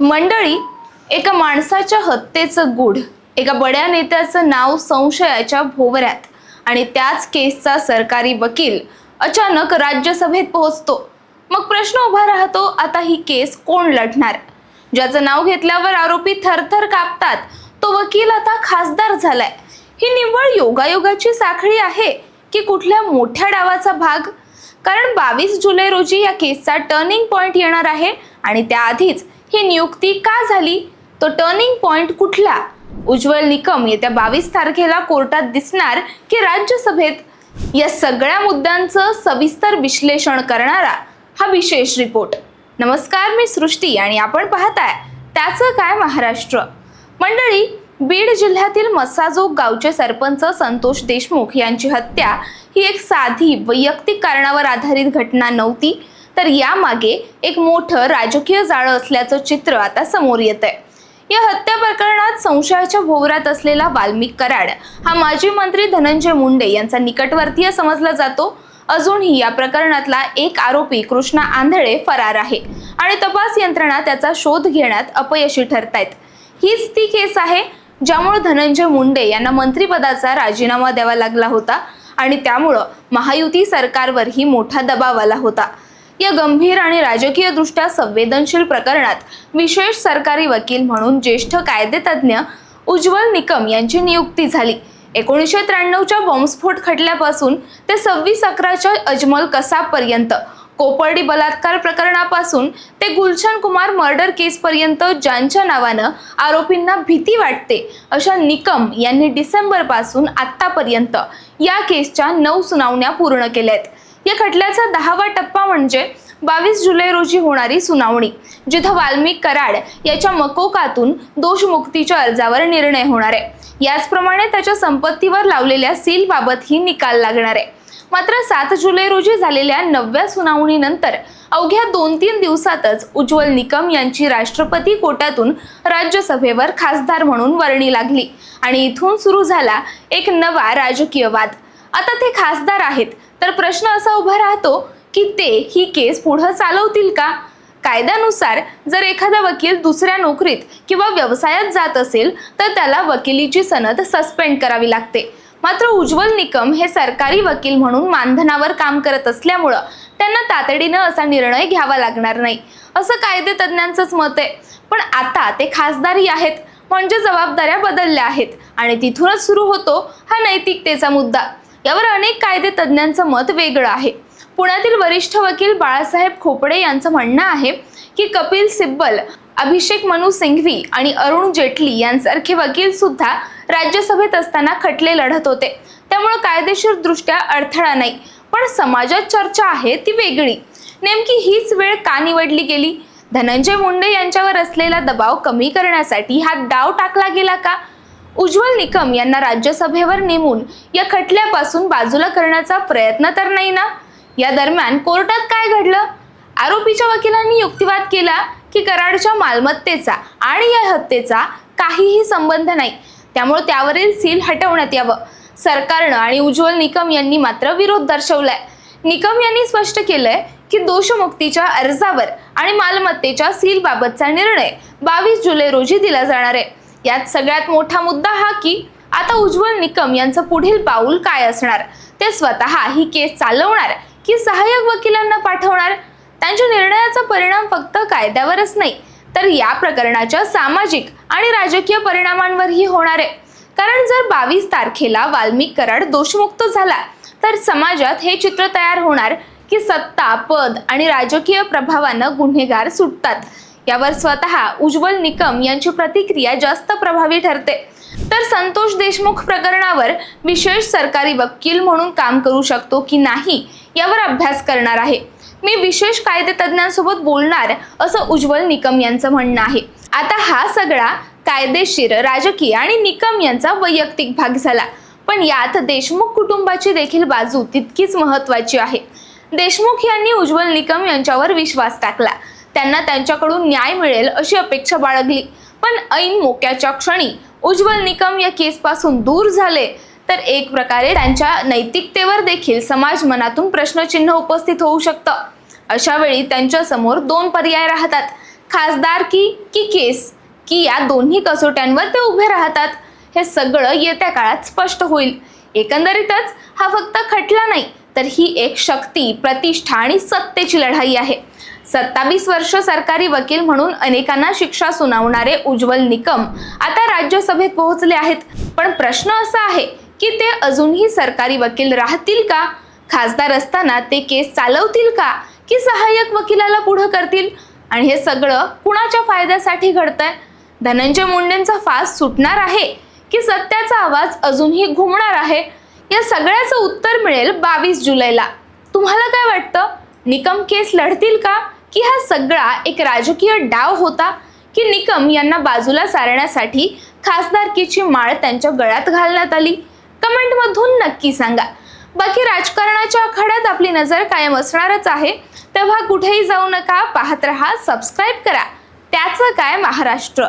मंडळी एका माणसाच्या हत्येचं गूढ एका बड्या नेत्याचं नाव संशयाच्या भोवऱ्यात आणि त्याच केसचा सरकारी वकील अचानक राज्यसभेत पोहोचतो. मग प्रश्न उभा राहतो आता ही केस कोण लढणार? ज्याचं नाव घेतल्यावर आरोपी थरथर कापतात तो वकील आता खासदार झालाय. ही निव्वळ योगायोगाची साखळी आहे की कुठल्या मोठ्या डावाचा भाग? कारण बावीस जुलै रोजी या केसचा टर्निंग पॉइंट येणार आहे आणि त्याआधीच ही नियुक्ती का झाली? तो टर्निंग पॉइंट कुठला? उज्ज्वल निकम येत्या बावीस तारखेला कोर्टात दिसणार की राज्यसभेत? या सगळ्या मुद्द्यांचं सविस्तर विश्लेषण करणारा हा विशेष रिपोर्ट नमस्कार मी सृष्टी आणि आपण पाहताय त्याचं काय महाराष्ट्र? मंडळी बीड जिल्ह्यातील मसाजोग गावचे सरपंच संतोष देशमुख यांची हत्या ही एक साधी वैयक्तिक कारणावर आधारित घटना नव्हती. तर यामागे एक मोठं राजकीय जाळं असल्याचं चित्र आता समोर येत आहे या हत्या प्रकरणात संशयाच्या भोवरात असलेला वाल्मिक कराड हा माजी मंत्री धनंजय मुंडे यांचा निकटवर्तीय समजला जातो. अजूनही या प्रकरणातला एक आरोपी कृष्णा आंधळे फरार आहे आणि तपास यंत्रणा त्याचा शोध घेण्यात अपयशी ठरतायत. हीच ती केस आहे ज्यामुळे धनंजय मुंडे यांना मंत्रिपदाचा राजीनामा द्यावा लागला होता आणि त्यामुळं महायुती सरकारवरही मोठा दबाव आला होता. या गंभीर आणि राजकीय दृष्ट्या संवेदनशील प्रकरणात विशेष सरकारी वकील म्हणून ज्येष्ठ कायदेतज्ञ उज्ज्वल निकम यांची नियुक्ती झाली. एकोणीसशे त्र्याण्णवच्या बॉम्बस्फोट खटल्यापासून ते सव्वीस अकराच्या अजमल कसाबपर्यंत कोपर्डी बलात्कार प्रकरणापासून ते गुलशन कुमार मर्डर केसपर्यंत ज्यांच्या नावानं आरोपींना भीती वाटते अशा निकम यांनी डिसेंबरपासून आत्तापर्यंत या केसच्या नऊ सुनावण्या पूर्ण केल्या आहेत या खटल्याचा दहावा टप्पा म्हणजे बावीस जुलै रोजी होणारी सुनावणी जिथं वाल्मिक कराड याच्या मकोकातून दोषमुक्तीच्या अर्जावर निर्णय होणार आहे. याचप्रमाणे त्याच्या संपत्तीवर लावलेल्या सील बाबतही निकाल लागणार आहे. मात्र सात जुलै रोजी झालेल्या नवव्या सुनावणीनंतर अवघ्या दोन तीन दिवसातच उज्ज्वल निकम यांची राष्ट्रपती कोट्यातून राज्यसभेवर खासदार म्हणून वर्णी लागली आणि इथून सुरू झाला एक नवा राजकीय वाद आता ते खासदार आहेत तर प्रश्न असा उभा राहतो की ते ही केस पुढं चालवतील का? कायद्यानुसार जर एखादा वकील दुसऱ्या नोकरीत किंवा व्यवसायात जात असेल तर त्याला वकिलीची सनद सस्पेंड करावी लागते. मात्र उज्ज्वल निकम हे सरकारी वकील म्हणून मानधनावर काम करत असल्यामुळं त्यांना तातडीनं असा निर्णय घ्यावा लागणार नाही. असं कायदे तज्ज्ञांचंच मत आहे. पण आता ते खासदारही आहेत म्हणजे जबाबदाऱ्या बदलल्या आहेत आणि तिथूनच सुरू होतो हा नैतिकतेचा मुद्दा. यावर अनेक कायदे तज्ज्ञांचं मत वेगळं आहे. पुण्यातील वरिष्ठ वकील बाळासाहेब खोपडे यांचं म्हणणं आहे की कपिल सिब्बल अभिषेक मनु सिंघवी आणि अरुण जेटली यांसारखे वकील सुद्धा राज्यसभेत असताना खटले लढत होते. त्यामुळे कायदेशीर दृष्ट्या अडथळा नाही पण समाजात चर्चा आहे ती वेगळी. नेमकी हीच वेळ का निवडली गेली? धनंजय मुंडे यांच्यावर असलेला दबाव कमी करण्यासाठी हा डाव टाकला गेला का? उज्ज्वल निकम यांना राज्यसभेवर नेमून या खटल्यापासून बाजूला करण्याचा प्रयत्न तर नाही ना? या दरम्यान कोर्टात काय घडलं? आरोपीच्या वकिलांनी युक्तिवाद केला की कराडच्या मालमत्तेचा आणि या हत्येचा काहीही संबंध नाही. त्यामुळे त्यावरील सील हटवण्यात यावं. सरकारनं आणि उज्ज्वल निकम यांनी मात्र विरोध दर्शवलाय. निकम यांनी स्पष्ट केलंय की दोषमुक्तीच्या अर्जावर आणि मालमत्तेच्या सील बाबतचा निर्णय बावीस जुलै रोजी दिला जाणार आहे. यात सगळ्यात मोठा मुद्दा हा की आता उज्ज्वल निकम यांचं पुढील पाऊल काय असणार? ते स्वतः ही केस चालवणार की सहाय्यक वकिलांना पाठवणार? त्यांच्या निर्णयाचा परिणाम फक्त कायद्यावरच नाही तर या प्रकरणाच्या सामाजिक आणि राजकीय परिणामांवरही होणार आहे. कारण जर बावीस तारखेला वाल्मिक कराड दोषमुक्त झाला तर समाजात हे चित्र तयार होणार की सत्ता पद आणि राजकीय प्रभावानं गुन्हेगार सुटतात. यावर स्वतः उज्ज्वल निकम यांची प्रतिक्रिया जास्त प्रभावी ठरते. तर संतोष देशमुख प्रकरणावर विशेष सरकारी वकील म्हणून काम करू शकतो की नाही यावर अभ्यास करणार आहे. मी विशेष कायदे तज्ज्ञांसोबत बोलणार असं उज्ज्वल निकम यांचं म्हणणं आहे. आता हा सगळा कायदेशीर राजकीय आणि निकम यांचा वैयक्तिक भाग झाला. पण यात देशमुख कुटुंबाची देखील बाजू तितकीच महत्वाची आहे. देशमुख यांनी उज्ज्वल निकम यांच्यावर विश्वास टाकला. त्यांना त्यांच्याकडून न्याय मिळेल अशी अपेक्षा बाळगली. पण ऐन मोक्याच्या क्षणी उज्ज्वल निकम या केसपासून दूर झाले. तर एक प्रकारे त्यांच्या नैतिकतेवर देखील समाज मनातून प्रश्नचिन्ह उपस्थित होऊ शकतं. अशा वेळी त्यांच्यासमोर दोन पर्याय राहतात. खासदार की की केस? की या दोन्ही कसोट्यांवर ते उभे राहतात? हे सगळं येत्या काळात स्पष्ट होईल. एकंदरीतच हा फक्त खटला नाही तर ही एक शक्ती प्रतिष्ठा आणि सत्तेची लढाई आहे. सत्तावीस वर्ष सरकारी वकील म्हणून अनेकांना शिक्षा सुनावणारे उज्ज्वल निकम आता राज्यसभेत पोहोचले आहेत. पण प्रश्न असा आहे की ते अजूनही सरकारी वकील राहतील का? खासदार असताना ते केस चालवतील का? की सहाय्यक वकिलाला पुढं करतील? आणि हे सगळं कुणाच्या फायद्यासाठी घडतंय? धनंजय मुंडेंचा फास सुटणार आहे की सत्याचा आवाज अजूनही घुमणार आहे? या सगळ्याचं उत्तर मिळेल बावीस जुलैला. तुम्हाला काय वाटतं? निकम केस लढतील का? की हा सगळा एक राजकीय डाव होता की निकम यांना बाजूला सारण्यासाठी खासदारकीची माळ त्यांच्या गळ्यात घालण्यात आली? कमेंटमधून नक्की सांगा. बाकी राजकारणाच्या आखाड्यात आपली नजर कायम असणारच आहे. तेव्हा कुठेही जाऊ नका पाहत रहा सबस्क्राईब करा. त्याचं काय महाराष्ट्र?